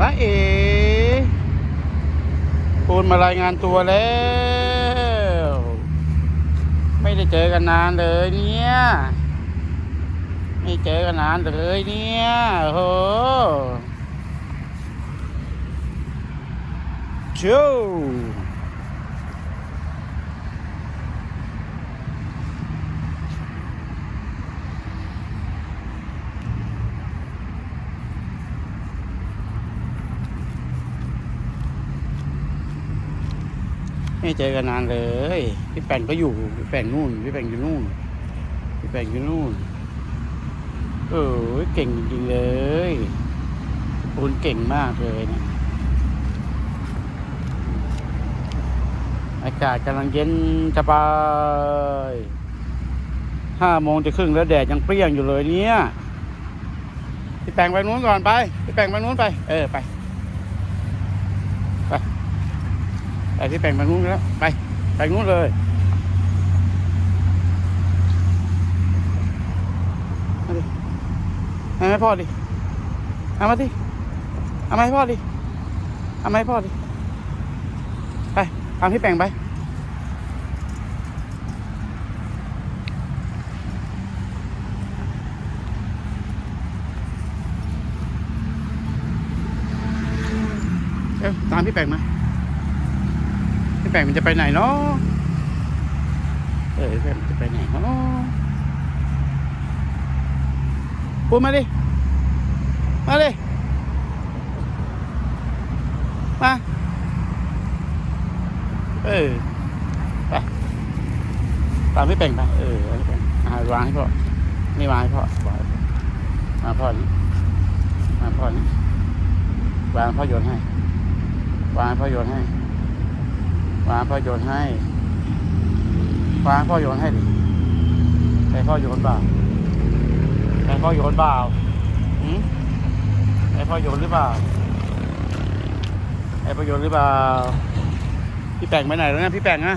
ป้าเอ๋คุณมารายงานตัวแล้ว ไม่ได้เจอกันนานเลยเนี่ย ไม่เจอกันนานเลยเนี่ยโหชู ไม่เจอกันนานเลย พี่แป่งก็อยู่ พี่แป่งนู่น พี่แป่งอยู่นู่น พี่แป่งอยู่นู่น เออเก่งจริงๆเลยปูนเก่งมากเลยเนะอากาศกำลังเย็นสบายห้าโมงจะครึ่งแล้วแดดยังเปรี้ยงอยู่เลยเนี่ย พี่แปงไปนู้นก่อนไป พี่แปงไปนู้นไป เออไป ไปพี่แปลงไปนู้นแล้วไปไปนู้นเลยมาดิเอามาให้พ่อดิเอามาดิเอามาให้พ่อดิเอามาให้พ่อดิไปตามพี่แปลงไปเอ้าตามพี่แปลงมา พี่แปงมันจะไปไหนเนาะเออพี่แปงมันจะไปไหนเนาะพูดมาดิ มาเลยมา เออ ไป ตามพี่แป่งไป เออเอาพี่แป่งอ่าวางให้พ่อ นี่วางให้พ่อวางให้พ่อมาพ่อนี่มาพ่อนี่วางพ่อโยนให้ วางพ่อโยนให้ วางพ่อโยนให้วางพ่อโยนให้ดิใครพ่อโยนเปล่าใครพ่อโยนเปล่าหืมไอพ่อโยนหรือเปล่าไอพ่อโยนหรือเปล่า พี่แปงไปไหนแล้วเนี่ยพี่แปงนะ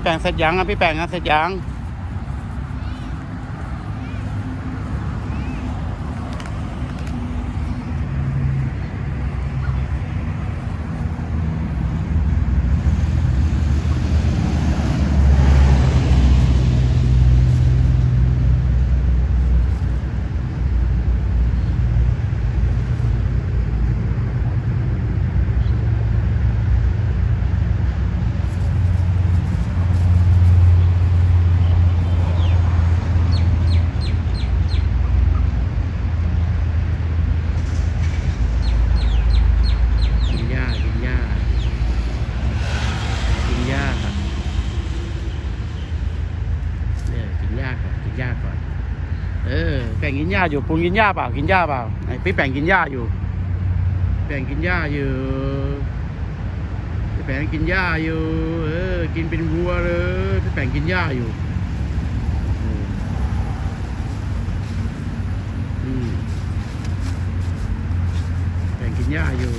พี่แปงเสร็จยังอะพี่แป่งอะเสร็จยัง กินหญ้ากินหญ้ากินหญ้าครับเนี่ยกินหญ้าก่อนกินหญ้าก่อน เออแป่ งกินหญ้าอยู่ปูนกินหญ้าเปล่ากินหญ้าเปล่าไอ้พี่แป่งกินหญ้าอยู่ แป่งกินหญ้าอยู่พี่แป่งกินหญ้าอยู่เออกินเป็นวัวเลยพี่แป่งกินหญ้าอยู่แป่งกินหญ้าอยู่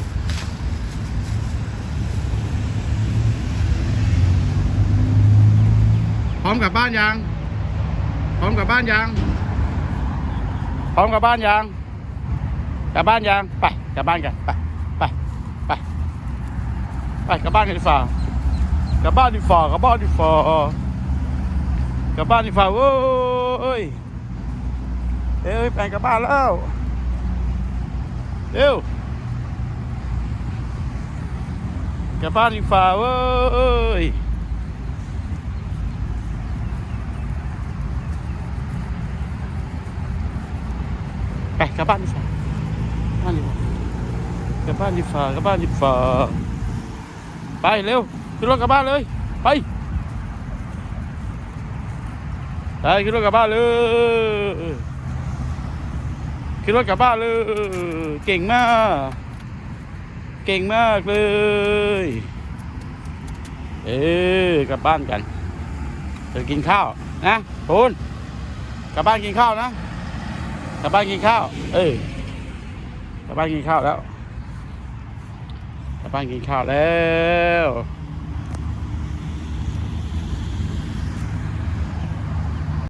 พร้อมกลับบ้านยัง พร้อมกลับบ้านยัง พร้อมกลับบ้านยังกลับบ้านยังไปกลับบ้านกันไปไปไปไปกลับบ้านกันดีฝ่ากลับบ้านดีฝ่ากลับบ้านดีฝ่ากลับบ้านดีฝ่าเว้ยเอ้ยไปกลับบ้านแล้วเร็วกลับบ้านดีฝ่าเว้ย ไปกลับบ้านดีฝ่ากลับบ้านดีฝ่ากลับบ้านดีฝ่ากลับบ้านดีฝ่าไปเร็วขึ้นรถกลับบ้านเลย ไปไปขึ้นรถกลับบ้านเลยขึ้นรถกลับบ้านเลย เก่งมาก เก่งมากเลย เออกลับบ้านกันจะกินข้าวนะทูนกลับบ้านกินข้าวนะ กลับบ้านกินข้าว เออกลับบ้านกินข้าวแล้วกลับบ้านกินข้าวแล้ว